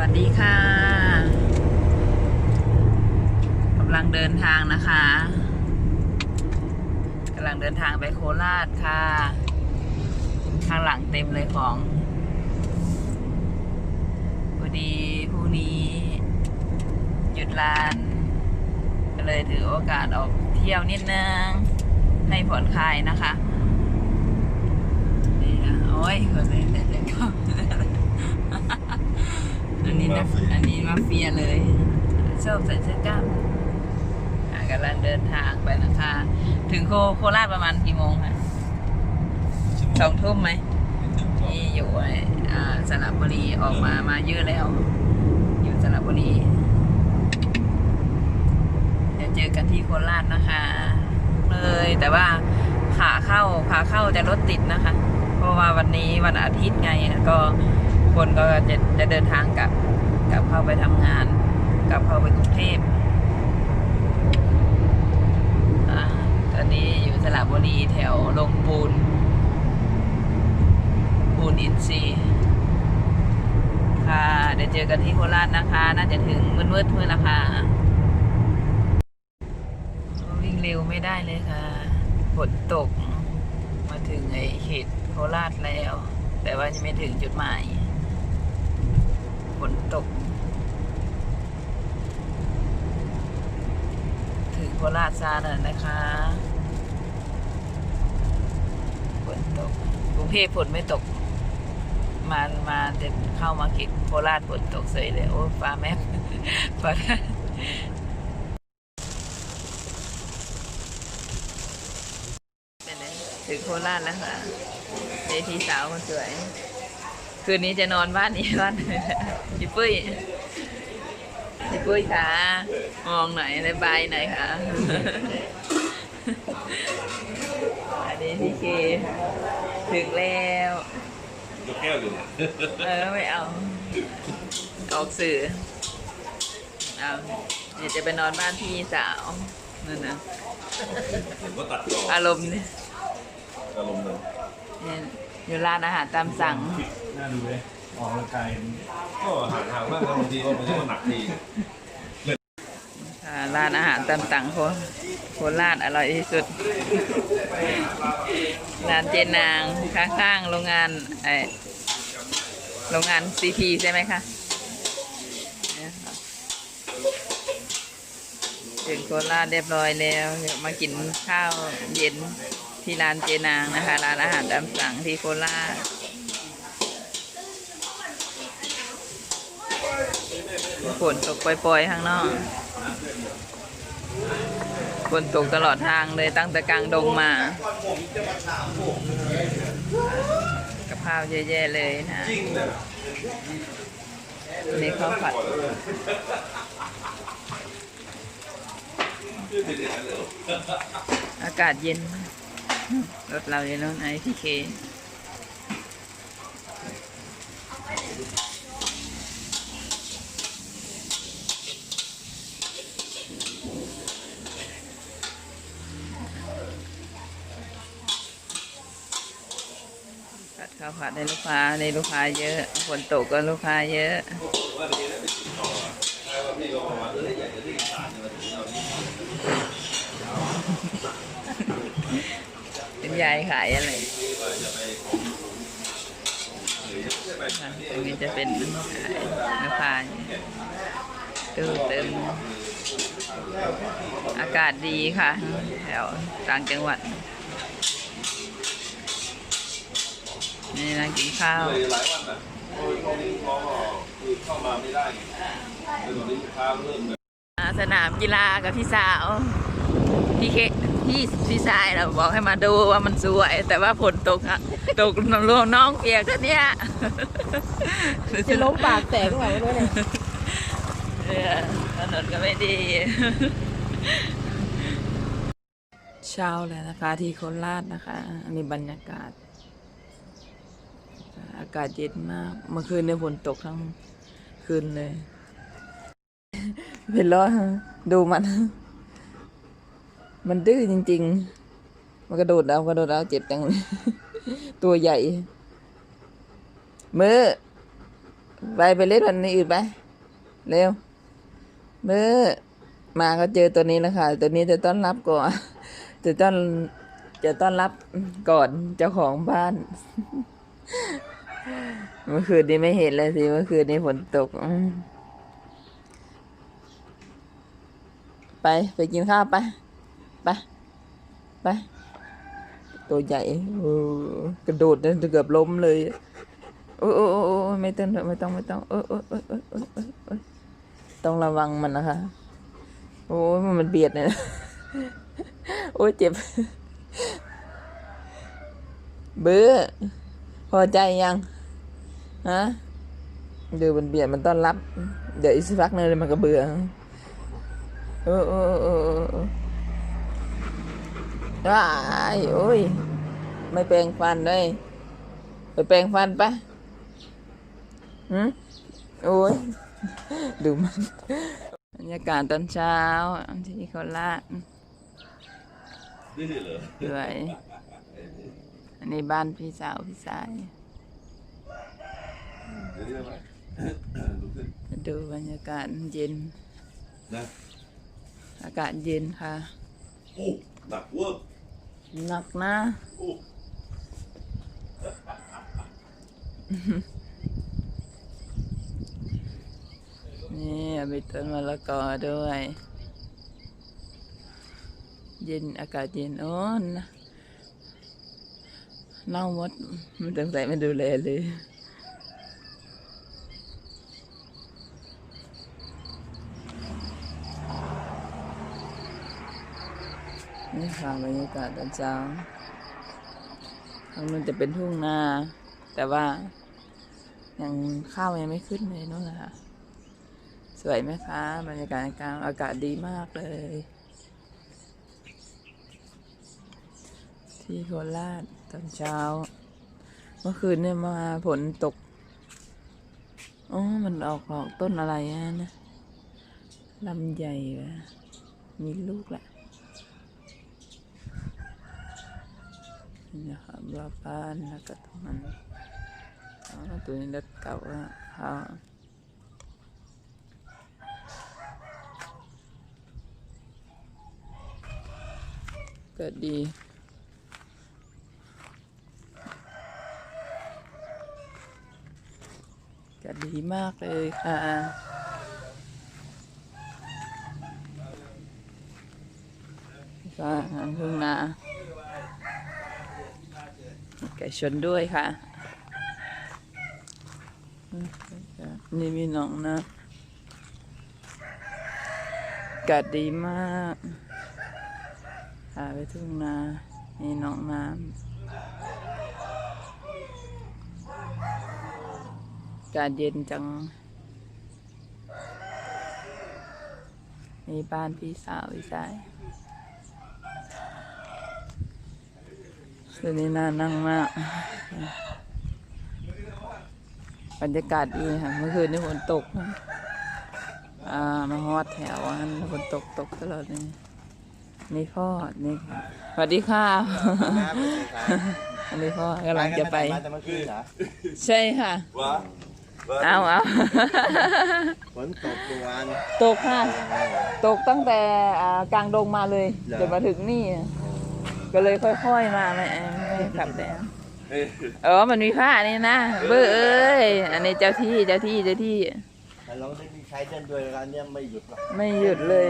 วัสดีค่ะกำลังเดินทางนะคะกำลังเดินทางไปโคราชค่ะ ข้างหลังเต็มเลยของพอดีพรุ่งนี้หยุดร้านก็เลยถือโอกาสออกเที่ยวนิดนึง ให้ผ่อนคลายนะคะนี่นะโอ้ยคนเลยแต่จะก็อั นนี้นะ อันนี้มาเฟียเลยชอบใส่เสื้อกล้ามอะกำลังเดินทางไปนะคะ ถึงโคโคราชประมาณกี่โมงคะสองทุ่มไหมนี่อยู่ไอ้อ่าสระบุรีออกมามาเยอะแล้ว อยู่สระบุรีเดี๋ยวเจอกันที่โคราชนะคะ เลยแต่ว่าขาเข้าขาเข้าจะรถติดนะคะ เพราะว่าวันนี้วันอาทิตย์ไงก็คนก็จะจะเดินทางกลับ กลับเข้าไปทำงาน กลับเข้าไปกรุงเทพอ่าตอนนี้อยู่สระบุรีแถวลงปูน ปูนอินซีค่ะ เดี๋ยวเจอกันที่โคราชนะคะ น่าจะถึงมืดๆเมื่อละค่ะวิ่งเร็วไม่ได้เลยค่ะฝนตก มาถึงไอ้เขตโคราชแล้ว แต่ว่ายังไม่ถึงจุดหมาย ฝนตกถึงโคราชซาหน่อยนะคะฝนตกกรุงเทพฝนไม่ตก มามาจะเข้ามาเขตโคราชฝนตกเสยเลย โอ้ฟ้าแมพฟ้าถึงโคราชแล้วค่ะเดทีสาวคนสวย คืนนี้จะนอนบ้านนี้บ้านไหนพี่ปุ้ยพี่ปุ้ยค่ะมองหน่อยเลยบายหน่อยค่ะ อันนี้พี่เค ถึงแล้วยกแก้วอยู่เนี่ยเออไม่เอา ออกสื่อเอาเดี๋ยวจะไปนอนบ้านพี่สาวนั่นนะเห็นว่าตัดต่ออารมณ์เนี่ยอารมณ์เลยเนี่ยอยู่ร้านอาหารตามสั่ง น่าดูเลยออกกำลังกายก็ห่างห่างๆมากนะบางทีมันก็หนักทีอ่าร้านอาหารตามสั่งโคโคราชอร่อยที่สุด ร้านเจนางข้างๆโรงงานไอโรงงานซีพีใช่ไหมคะเนี่ยค่ะถึงโคราชเรียบร้อยแล้วเดี๋ยวมากินข้าวเย็นที่ร้านเจนางนะคะ ร้านอาหารตามสั่งที่โคราช ฝนตกปล่อยๆข้างนอกฝนตกตลอดทางเลยตั้งแต่กลางดงมา กับข้าวเยอะแยะเลยนะนี่ข้าวผัดอากาศเย็นรถเราอยู่โน่นไอพีเค ผัดข้าวผัดในลูกค้าในลูกค้าเยอะฝนตกก็ลูกค้าเยอะเป็นยายขายอะไรค่ะตรงนี้จะเป็นขายลูกค้าตู้เติมอากาศดีค่ะ แถวต่างจังหวัด นี่นะกินข้าวเลยหลายวันนะโอ้ยตรงนี้พอคือเข้ามาไม่ได้ไงแต่ตอนนี้ลูกค้าเริ่มแบบอ่าสนามกีฬากับพี่สาว พี่เคพี่พี่ชายเราบอกให้มาดูว่ามันสวย แต่ว่าฝนตกอะตกน้ำรวน้องเปียกก็เนี่ยจะล้มปากแตกหรือเปล่าไม่รู้เนี่ยเออถนนก็ไม่ดี เช้าแล้วนะคะที่โคราชนะคะอันนี้บรรยากาศ อากาศเย็นมาก เมื่อคืนเนี่ยฝนตกทั้งคืนเลย เป็นร้อยดูมัน มันดื้อจริง ๆ มันกระโดดเอากระโดดเอาเจ็บจังเลยตัวใหญ่ มือไปไปเล่นวันนี้อื่นไป เร็วเมื่อมาก็เจอตัวนี้แล้วค่ะ ตัวนี้จะต้อนรับก่อน จะต้อนจะต้อนรับก่อนเจ้าของบ้าน เมื่อคืนนี้ไม่เห็นเลยสิ เมื่อคืนนี้ฝนตก ไปไปกินข้าวไป ไป ไป ตัวใหญ่กระโดดนั่นเกือบล้มเลย โอ้โอ้โอ้โอไม่ต้องไม่ต้องไม่ต้อง เออเออเออเออเออต้องระวังมันนะคะ โอ้ยมันเบียดเนี่ยโอ้ยเจ็บ เบื่อพอใจยัง ฮะเดี๋ยวมันเบียดมันต้อนรับ เดี๋ยวอีกสักพักหนึงมันก็เบื่อเออเออเออเออเออว้ายโอ้ย ไม่แปรงฟันเลยไปแปรงฟันปะหืมโอ้ย ดูมันบรรยากาศตอนเช้าที่โคราชนี่เหรอสวยอันนี้บ้านพี่สาวพี่ชายเดูบรรยากาศเย็น นะ อากาศเย็นค่ะ โอ้หนักเวอร์หนักนะโอ้นี่มีต้นมะละกอด้วย เย็นอากาศเย็นโอ้นเน่าหมดมันต้งใส่ไม่ดูแลเลย นี่ค่ะบรรยากาศตอนเช้าทางนู้นจะเป็นทุ่งนา แต่ว่ายังข้าวยังไม่ขึ้นเลยนู่นแหละค่ะสวยไหมคะบรรยากาศกลางอากาศดีมากเลย ที่โคราชตอนเช้า เมื่อคืนเนี่ยมาฝนตกอ๋อมันออกดอกต้นอะไรอะนะลำใหญ่ะมีลูกแหละ นี่นะครับรอบบ้านแไก่ชนด้วยค่ะ นี่มีหนองนะอากาศดีมากพาไปทุ่งนามีหนองน้ำอากาศเย็นจัง มีบ้านพี่สาวพี่ชาย ตัวนี้น่านั่งมาก บรรยากาศดีค่ะ เมื่อคืนนี่ฝนตกนะอ่ามาฮอดแถวอันฝนตกตกตลอดเลยนี่พ่อ นี่ค่ะสวัสดีค่ะ อันนี้พ่อกำลังจะไปมาแต่เมื่อคืนเหรอใช่ค่ะวะวะเอาเอาฝนตกเมื่อวานตกค่ะ ตกตั้งแต่อ่ากลางดงมาเลยเหรอจนมาถึงนี่ ก็เลยค่อยๆมาไม่ไม่ขับแต่เฮ้ยเออมันมีผ้านี่นะเบ้อเอ้ยอันนี้เจ้าที่เจ้าที่เจ้าที่แต่เราได้มีใช้เส้นด้วยกันเนี่ยไม่หยุดหรอกไม่หยุดเลย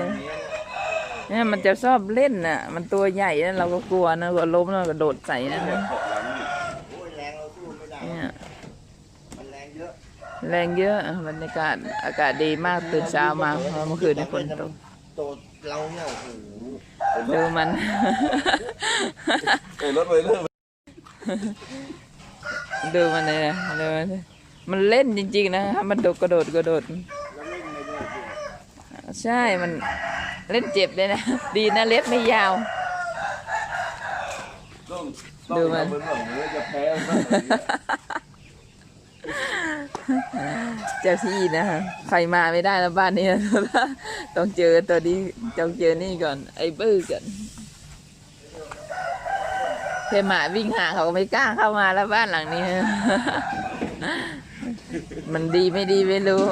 เนี่ยมันจะชอบเล่นน่ะ มันตัวใหญ่นะเราก็กลัวนะกลัวล้มแล้วก็โดดใส่นะนะเกาะหลังนี่โอ้ยแรงเราสู้ไม่ได้เนี่ยมันแรงเยอะแรงเยอะบรรยากาศอากาศดีมากตื่นเช้ามาเพราะเมื่อคืนนี่ฝนตกโตเราเนี่ยโอ้โห ดูมัน เอ้ยรถไปเริ่มดูมันเลยนะดูมันสิมันเล่นจริง ๆ นะมันโดดกระโดดกระโดดแล้วเล่นไม่ได้ด้วยใช่มันเล่นเจ็บเลยนะ ดีนะเล็บไม่ยาว ต้องดูต้องมัน ทำเหมือนว่าเหมือนจะแพ้มัน เจ้าที่นะคะใครมาไม่ได้แล้วบ้านนี้ต้องเจอตัวนี้ต้องเจอนี่ก่อน ไอ้บื้อก่อนเทหมาวิ่งหาเขาก็ไม่กล้าเข้ามาแล้วบ้านหลังนี้ มันดีไม่ดีไม่รู้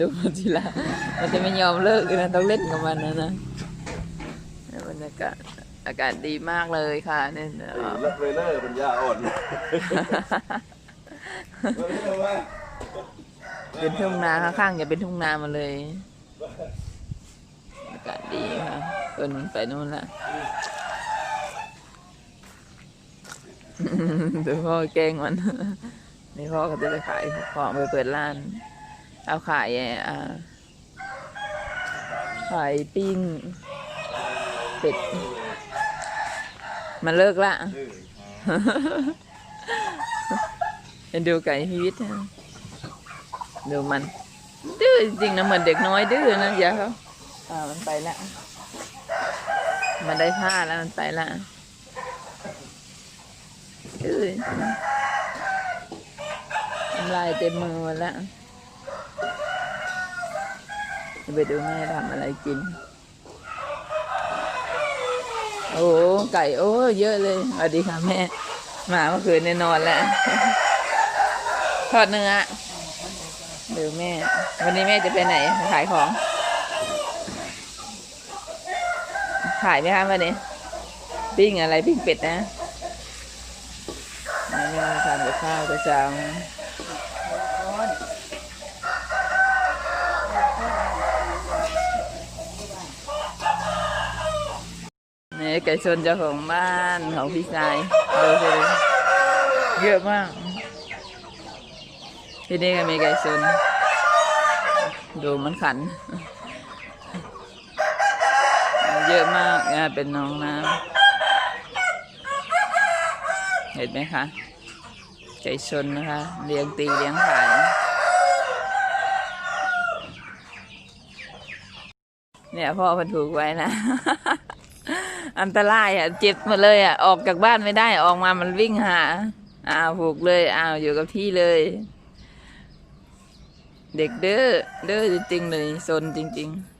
ดูมันทีละมันจะไม่ยอมเลิกนะต้องเล่นกับมันนะนะบรรยากาศอากาศดีมากเลยค่ะเนี่ยเออเลิกเลยเลิกเป็นยาอ่อน เลิกว่าเป็นทุ่งนาข้างๆจะเป็นทุ่งนามาเลยอากาศดีค่ะเอินมันไปนู่นละดูพ่อแกล้งมันนี่พ่อก็จะไปขายของไปเปิดร้าน เอาขายอ่าขายปิ้งเป็ดมันเลิกละเป็นดูไก่พีวิทย์นะ ดูมัน ดื้อจริงๆนะเหมือนเด็กน้อยดื้อนะอย่าเขาอ่ามันไปละมันได้ผ้าแล้วมันไปละดื้อทำลายเต็มมือหมดแล้วไปดูแม่ทำอะไรกิน โอ้ไก่โอ้เยอะเลยสวัสดีค่ะแม่ มาเมื่อคืนเนี่ยนอนแล้ว ทอดเนื้อ เดี๋ยวแม่ วันนี้แม่จะไปไหนขายของ ขายไหมคะวันนี้ ปิ้งอะไรปิ้งเป็ดนะแม่ทำกับข้าวกระจังนี่ไก่ชนเจ้าของบ้านของพี่ชายเยอะมาก ที่นี่ก็มีไก่ชนดูมันขัน เยอะมากอะเป็นน้องน้ำเห็นไหมคะ ไก่ชนนะคะ เลี้ยงตีเลี้ยงขายเนี่ยพ่อพันถูกไว้นะ อันตรายอะเจ็บหมดเลยอะ ออกจากบ้านไม่ได้ออกมามันวิ่งหาอ้าวผูกเลยอ้าวอยู่กับที่เลย เด็กเด้อเด้อจริงๆเลยซนจริง ๆ